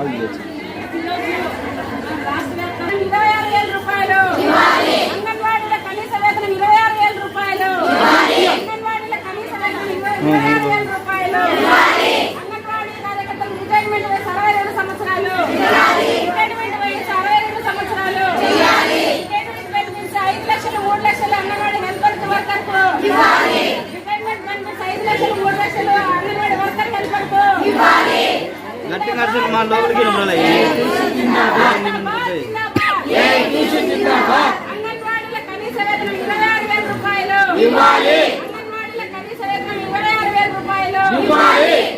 আবার দিয়েছে నడిచి మా లోపలికి వేతనం ఇరవై ఆరు వేల రూపాయలు అంగన్వాడీల కనీస వేతనం ఇరవై ఆరు వేల రూపాయలు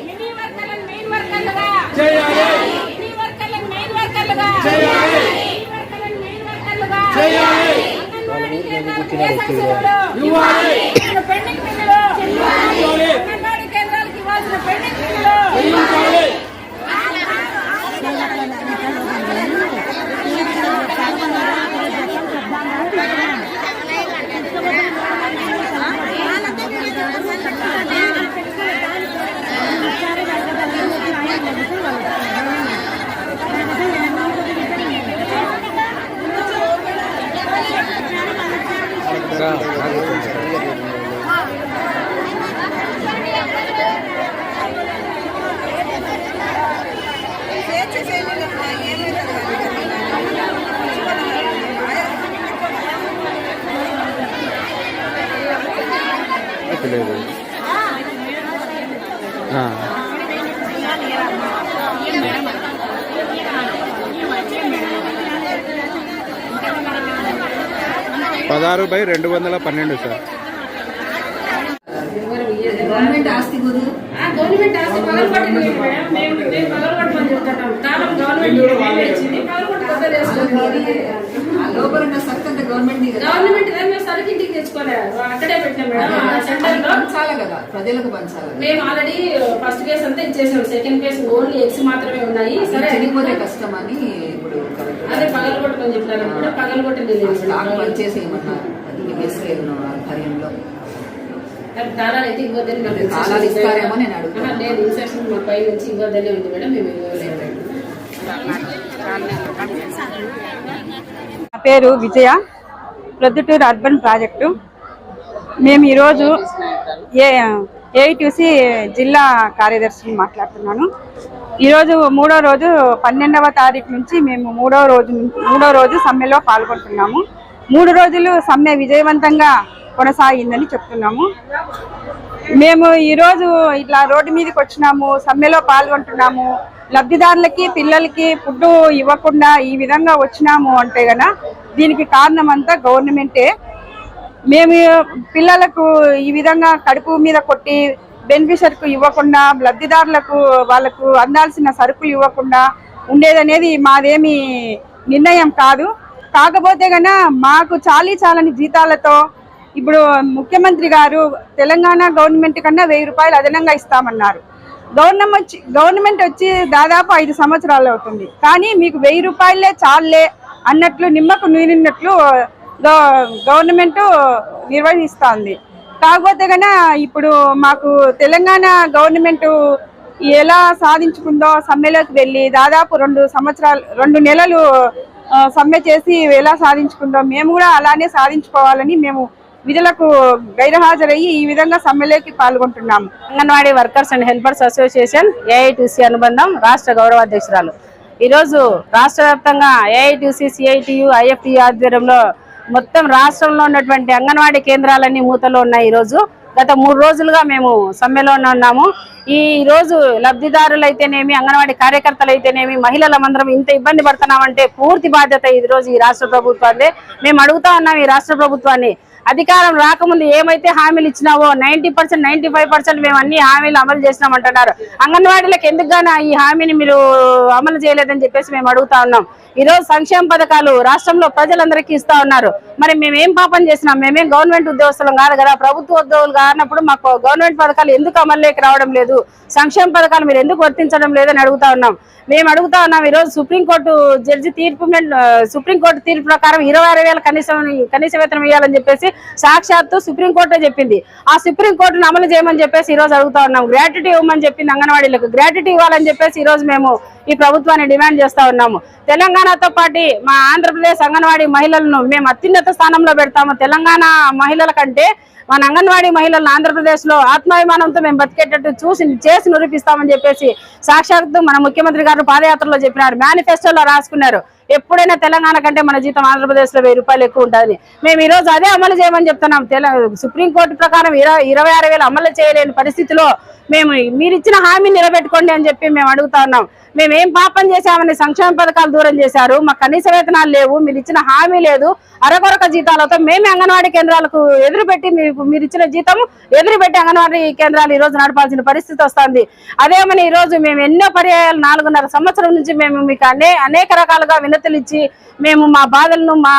మినీ వర్కర్లను మెయిన్ వర్కర్లుగా మినీ వర్కర్లను మెయిన్ వర్కర్లుగా మినీ వర్కర్లను మెయిన్ వర్కర్లుగా అంగన్వాడీ కేంద్రాలకు బేసిక్ సేవలు ఇవ్వాల్సిన పెండింగ్ బిల్లులు అంగన్వాడీ కేంద్రాలకు ఇవ్వాల్సిన పెండింగ్ బిల్లులు లేదు ఆ. పదహారు బై రెండు వందల పన్నెండు సార్ గవర్నమెంట్ ఆస్తి గవర్నమెంట్ ఆస్తి. మేము మేము పగలగొట్టమని. కాలం గవర్నమెంట్ ఇచ్చింది, పగలగొట్టి లోపల ఉన్న గవర్నమెంట్ మేము సరుకు ఇంటికి తెచ్చుకోలేదు అక్కడే పెట్టాం మేడం ఆ సెంటర్లో. పంచాలి కదా ప్రజలకు పంచాలి. మేము ఆల్రెడీ ఫస్ట్ కేసు అంతా ఇచ్చేసాం. సెకండ్ కేసు ఓన్లీ ఎగ్స్ మాత్రమే ఉన్నాయి. సరే. చనిపోతే కష్టం అని ఇప్పుడు అదే పగలగొట్టమని చెప్పారు. కూడా. పనిచేసేయమన్నారు. అది మీ ఆధ్వర్యంలో. తాళాలు అయితే ఇవ్వద్దని లేదు పై నుంచి ఇవ్వద్దని ఉంది మేడం. మేము ఇవ్వలేదు. నా పేరు విజయ. Proddatur urban project. మేము ఈరోజు ఏ ఏఐటీసీ జిల్లా కార్యదర్శిని మాట్లాడుతున్నాను. ఈరోజు మూడో రోజు పన్నెండవ తారీఖు నుంచి మేము మూడో రోజు మూడో రోజు సమ్మెలో పాల్గొంటున్నాము. మూడు రోజులు సమ్మె విజయవంతంగా కొనసాగిందని చెప్తున్నాము. మేము ఈరోజు ఇట్లా రోడ్డు మీదకి వచ్చినాము సమ్మెలో పాల్గొంటున్నాము. లబ్ధిదారులకి పిల్లలకి ఫుడ్ ఇవ్వకుండా ఈ విధంగా వచ్చినాము అంటే గన దీనికి కారణం అంతా గవర్నమెంటే. మేము పిల్లలకు ఈ విధంగా కడుపు మీద కొట్టి బెనిఫిషర్కు ఇవ్వకుండా లబ్ధిదారులకు వాళ్ళకు అందాల్సిన సరుకులు ఇవ్వకుండా ఉండేదనేది మాదేమి నిర్ణయం కాదు. కాకపోతే గన మాకు చాలీ చాలని జీతాలతో ఇప్పుడు ముఖ్యమంత్రి గారు తెలంగాణ గవర్నమెంట్ కన్నా వెయ్యి రూపాయలు అదనంగా ఇస్తామన్నారు. గవర్నమెంట్ వచ్చి గవర్నమెంట్ వచ్చి దాదాపు ఐదు సంవత్సరాలు అవుతుంది. కానీ మీకు వెయ్యి రూపాయలే చాలే అన్నట్లు నిమ్మకు నీరినట్లు గవర్నమెంట్ నిర్వహిస్తోంది. కాకపోతే కన్నా ఇప్పుడు మాకు తెలంగాణ గవర్నమెంట్ ఎలా సాధించుకుందో సమ్మెలోకి వెళ్ళి దాదాపు రెండు సంవత్సరాలు రెండు నెలలు సమ్మె చేసి ఎలా సాధించుకుందో మేము కూడా అలానే సాధించుకోవాలని మేము విధులకు గైరహాజరయ్యి ఈ విధంగా సమ్మెలోకి పాల్గొంటున్నాము. Anganwadi workers and helpers association AITC అనుబంధం రాష్ట్ర గౌరవాధ్యక్షురాలు ఈరోజు రాష్ట్ర వ్యాప్తంగా ఏఐటీసీ సిఐటియు ఐఎఫ్టి ఆధ్వర్యంలో మొత్తం రాష్ట్రంలో ఉన్నటువంటి అంగన్వాడీ కేంద్రాలన్నీ మూతలో ఉన్నాయి ఈరోజు. గత మూడు రోజులుగా మేము సమ్మెలోనే ఉన్నాము. ఈ రోజు లబ్ధిదారులు అయితేనేమి అంగన్వాడీ కార్యకర్తలు అయితేనేమి మహిళలమందరం ఇంత ఇబ్బంది పడుతున్నామంటే పూర్తి బాధ్యత ఈ రోజు ఈ రాష్ట్ర ప్రభుత్వాన్ని మేము అడుగుతా ఉన్నాం ఈ రాష్ట్ర ప్రభుత్వాన్ని అధికారం రాకముందు ఏమైతే హామీలు ఇచ్చినావో ninety percent ninety five percent మేము అన్ని హామీలు అమలు చేసినామంటున్నారు. అంగన్వాడీలకు ఎందుకుగానా ఈ హామీని మీరు అమలు చేయలేదని చెప్పేసి మేము అడుగుతా ఉన్నాం. ఈ రోజు సంక్షేమ పథకాలు రాష్ట్రంలో ప్రజలందరికీ ఇస్తా ఉన్నారు. మరి మేమేం పాపం చేసినాం? మేమేం గవర్నమెంట్ ఉద్యోగస్తులం కాదు కదా. ప్రభుత్వ ఉద్యోగులు కానప్పుడు మాకు గవర్నమెంట్ పథకాలు ఎందుకు అమల్లోకి రావడం లేదు? సంక్షేమ పథకాలు మీరు ఎందుకు వర్తించడం లేదని అడుగుతా ఉన్నాం. మేము అడుగుతా ఉన్నాం ఈరోజు సుప్రీంకోర్టు జడ్జి తీర్పు సుప్రీంకోర్టు తీర్పు ప్రకారం ఇరవై ఆరు వేల కనీసం కనీస వేతనం ఇవ్వాలని చెప్పేసి సాక్షాత్తు సుప్రీంకోర్టే చెప్పింది. ఆ సుప్రీంకోర్టును అమలు చేయమని చెప్పేసి ఈ రోజు అడుగుతా ఉన్నాం. గ్రాట్యుటీ ఇవ్వమని చెప్పింది అంగన్వాడీలకు గ్రాట్యుటీ ఇవ్వాలని చెప్పేసి ఈ రోజు మేము ఈ ప్రభుత్వాన్ని డిమాండ్ చేస్తా ఉన్నాము. తెలంగాణతో పాటు మా ఆంధ్రప్రదేశ్ అంగన్వాడీ మహిళలను మేము అత్యున్నత స్థానంలో పెడతాము. తెలంగాణ మహిళల కంటే మన అంగన్వాడీ మహిళలను ఆంధ్రప్రదేశ్లో ఆత్మాభిమానంతో మేము బతికేటట్టు చూసి చేసి నిరూపిస్తామని చెప్పేసి సాక్షాత్తు మన ముఖ్యమంత్రి గారు పాదయాత్రలో చెప్పినారు. మేనిఫెస్టోలో రాసుకున్నారు. ఎప్పుడైనా తెలంగాణ కంటే మన జీతం ఆంధ్రప్రదేశ్లో వెయ్యి రూపాయలు ఎక్కువ ఉంటుంది మేము ఈ రోజు అదే అమలు చేయమని చెప్తున్నాం. తెల సుప్రీంకోర్టు ప్రకారం ఇరవై ఇరవై ఆరు వేలు అమలు చేయలేని పరిస్థితిలో మేము మీరు ఇచ్చిన హామీని నిలబెట్టుకోండి అని చెప్పి మేము అడుగుతా ఉన్నాం. మేము ఏం పాపం చేశామని సంక్షేమ పథకాలు దూరం చేశారు. మాకు కనీస వేతనాలు లేవు. మీరు ఇచ్చిన హామీ లేదు. అరకొరక జీతాలతో మేమే అంగన్వాడీ కేంద్రాలకు ఎదురుపెట్టి మీకు మీరు ఇచ్చిన జీతం ఎదురుపెట్టి అంగన్వాడీ కేంద్రాలు ఈ రోజు నడపాల్సిన పరిస్థితి వస్తుంది. అదేమని ఈ రోజు మేము ఎన్నో పర్యాయాలు నాలుగున్నర సంవత్సరం నుంచి మేము మీకు అనే అనేక రకాలుగా వినతులు ఇచ్చి మేము మా బాధలను మా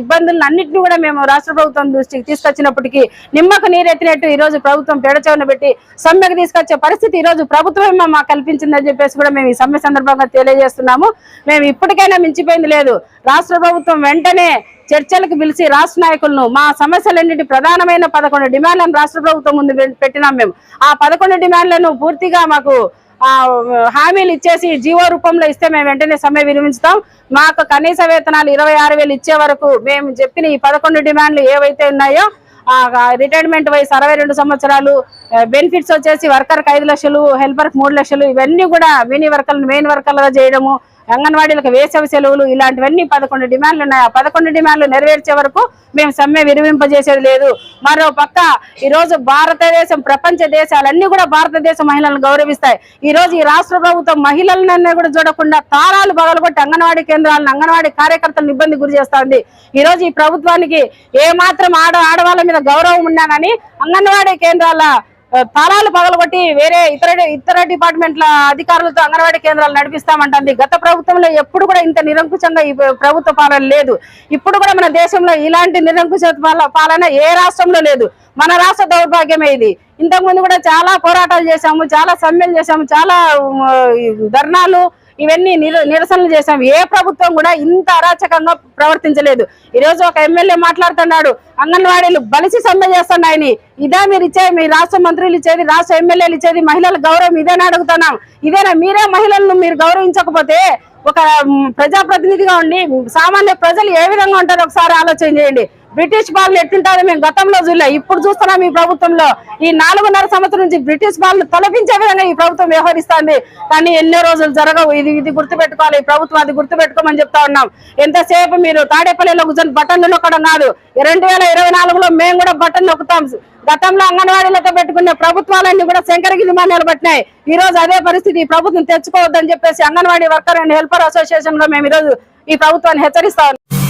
ఇబ్బందులను అన్నింటినీ కూడా మేము రాష్ట్ర ప్రభుత్వం దృష్టికి తీసుకొచ్చినప్పటికీ నిమ్మకు నీరెత్తినట్టు ఈ రోజు ప్రభుత్వం పేడచవన పెట్టి సమ్మెకు తీసుకొచ్చే పరిస్థితి ఈ రోజు ప్రభుత్వమే మాకు కల్పించిందని చెప్పేసి కూడా మేము ఈ సమ్మె సందర్భంగా తెలియజేస్తున్నాము. మేము ఇప్పటికైనా మించిపోయింది లేదు. రాష్ట్ర ప్రభుత్వం వెంటనే చర్చలకు పిలిచి రాష్ట్ర నాయకులను మా సమస్యలన్నింటి ప్రధానమైన పదకొండు డిమాండ్లను రాష్ట్ర ప్రభుత్వం ముందు పెట్టినాం మేము. ఆ పదకొండు డిమాండ్లను పూర్తిగా మాకు హామీలు ఇచ్చేసి జీవో రూపంలో ఇస్తే మేము వెంటనే సమ్మె విరమించుతాం. మాకు కనీస వేతనాలు ఇరవై ఆరు వేలు ఇచ్చే వరకు మేము చెప్పిన ఈ పదకొండు డిమాండ్లు ఏవైతే ఉన్నాయో రిటైర్మెంట్ వయసు అరవై రెండు సంవత్సరాలు బెనిఫిట్స్ వచ్చేసి వర్కర్కి ఐదు లక్షలు హెల్పర్కి మూడు లక్షలు ఇవన్నీ కూడా మినీ వర్కర్లు మెయిన్ వర్కర్లుగా చేయడము అంగన్వాడీలకు వేసవి సెలవులు ఇలాంటివన్నీ పదకొండు డిమాండ్లు ఉన్నాయి. ఆ పదకొండు డిమాండ్లు నెరవేర్చే వరకు మేము సమ్మె విరమింపజేసేది లేదు. మరో పక్క ఈరోజు భారతదేశం ప్రపంచ దేశాలన్నీ కూడా భారతదేశ మహిళలను గౌరవిస్తాయి. ఈ రోజు ఈ రాష్ట్ర ప్రభుత్వం మహిళలన్నీ కూడా చూడకుండా తారాలు పగలగొట్టి అంగన్వాడీ కేంద్రాలను అంగన్వాడీ కార్యకర్తలను ఇబ్బంది గురి చేస్తుంది. ఈ రోజు ఈ ప్రభుత్వానికి ఏమాత్రం ఆడ ఆడవాళ్ళ మీద గౌరవం ఉన్నా కానీ అంగన్వాడీ కేంద్రాల తాళాలు పగలగొట్టి వేరే ఇతర ఇతర డిపార్ట్మెంట్ల అధికారులతో అంగన్వాడీ కేంద్రాలు నడిపిస్తామంటుంది. గత ప్రభుత్వంలో ఎప్పుడు కూడా ఇంత నిరంకుశంగా ఈ ప్రభుత్వ పాలన లేదు. ఇప్పుడు కూడా మన దేశంలో ఇలాంటి నిరంకుశ పాలన ఏ రాష్ట్రంలో లేదు. మన రాష్ట్ర దౌర్భాగ్యమే ఇది. ఇంతకుముందు కూడా చాలా పోరాటాలు చేశాము చాలా సమ్మెలు చేశాము చాలా ధర్నాలు ఇవన్నీ నిరసనలు చేశాం. ఏ ప్రభుత్వం కూడా ఇంత అరాచకంగా ప్రవర్తించలేదు. ఈరోజు ఒక ఎమ్మెల్యే మాట్లాడుతున్నాడు. అంగన్వాడీలు బలిసి సమ్మె చేస్తున్నాయని. ఇదే మీరు ఇచ్చేది మీ రాష్ట్ర మంత్రులు ఇచ్చేది రాష్ట్ర ఎమ్మెల్యేలు ఇచ్చేది మహిళల గౌరవం ఇదేనా అడుగుతున్నాం. ఇదేనా? మీరే మహిళలను మీరు గౌరవించకపోతే ఒక ప్రజాప్రతినిధిగా ఉండి సామాన్య ప్రజలు ఏ విధంగా ఉంటారో ఒకసారి ఆలోచన చేయండి. బ్రిటిష్ పాలన ఎట్టుంటారో మేము గతంలో చూడలే. ఇప్పుడు చూస్తున్నాం ఈ ప్రభుత్వంలో. ఈ నాలుగున్నర సంవత్సరం నుంచి బ్రిటిష్ పాలన తొలగించే విధంగా ఈ ప్రభుత్వం వ్యవహరిస్తుంది. కానీ ఎన్నో రోజులు జరగవు. ఇది ఇది గుర్తుపెట్టుకోవాలి. ఈ ప్రభుత్వం అది గుర్తుపెట్టుకోమని చెప్తా ఉన్నాం. ఎంతసేపు మీరు తాడేపల్లిలో కూర్చొని బటన్లు నొక్కడం కాదు. రెండు వేల ఇరవై నాలుగులో మేము కూడా బటన్ నొక్కుతాం. గతంలో అంగన్వాడీలతో పెట్టుకున్న ప్రభుత్వాలన్నీ కూడా శంకరగిరి మాన్యాలు నిలబట్టినాయి. ఈ రోజు అదే పరిస్థితి. ఈ ప్రభుత్వం తెచ్చుకోవద్దని చెప్పేసి అంగన్వాడీ వర్కర్ అండ్ హెల్పర్ అసోసియేషన్లో మేము ఈ రోజు ఈ ప్రభుత్వాన్ని హెచ్చరిస్తా ఉన్నాం.